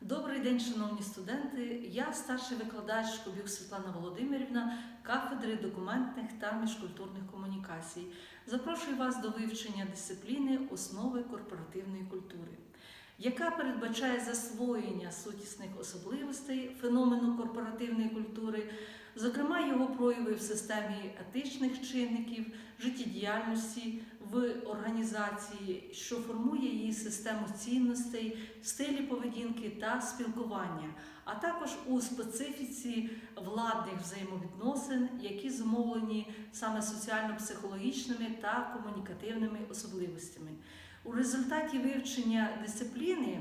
Добрий день, шановні студенти. Я старший викладач Кобюк Світлана Володимирівна кафедри документних та міжкультурних комунікацій. Запрошую вас до вивчення дисципліни основи корпоративної культури, яка передбачає засвоєння сутісних особливостей феномену корпоративної культури, зокрема його прояви в системі етичних чинників, життєдіяльності в організації, що формує її систему цінностей, стилі поведінки та спілкування, а також у специфіці владних взаємовідносин, які зумовлені саме соціально-психологічними та комунікативними особливостями. У результаті вивчення дисципліни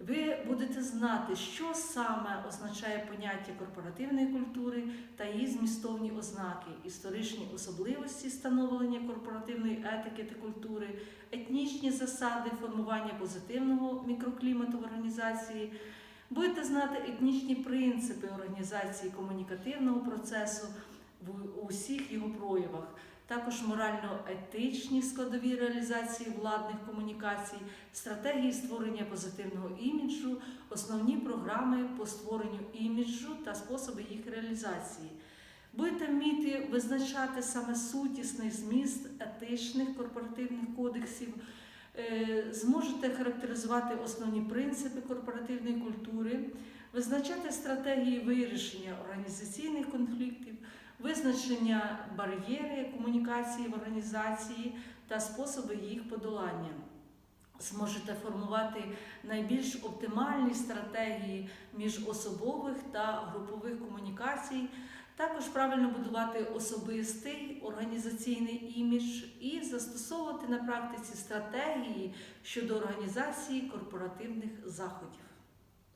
ви будете знати, що саме означає поняття корпоративної культури та її змістовні ознаки, історичні особливості становлення корпоративної етики та культури, етнічні засади формування позитивного мікроклімату в організації. Будете знати етнічні принципи організації комунікативного процесу в усіх його проявах, також морально-етичні складові реалізації владних комунікацій, стратегії створення позитивного іміджу, основні програми по створенню іміджу та способи їх реалізації. Будете вміти визначати саме сутісний зміст етичних корпоративних кодексів, е, зможете характеризувати основні принципи корпоративної культури, визначати стратегії вирішення організаційних конфліктів, визначення бар'єри комунікації в організації та способи їх подолання. Зможете формувати найбільш оптимальні стратегії міжособових та групових комунікацій, також правильно будувати особистий організаційний імідж і застосовувати на практиці стратегії щодо організації корпоративних заходів.